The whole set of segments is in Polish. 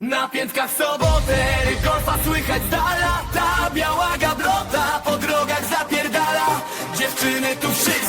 Na piętkach w sobotę golfa słychać z dala. Ta biała gablota po drogach zapierdala. Dziewczyny tu wszystkie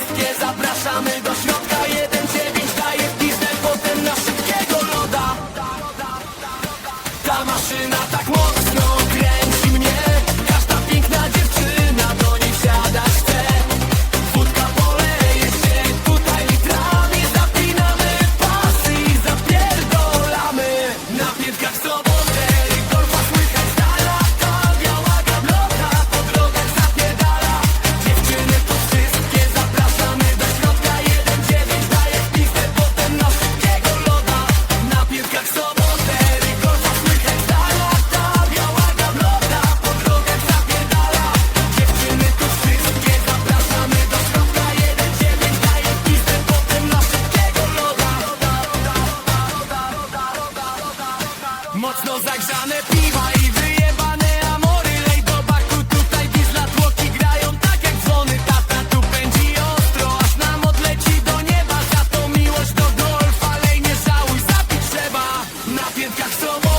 zagrzane piwa i wyjebane amory. Lej do baku, tutaj diesla tłoki grają tak jak dzwony. Tata tu pędzi ostro, aż nam odleci do nieba. Za to miłość do golfa, lej nie żałuj, zapić trzeba. Na piętkach sobą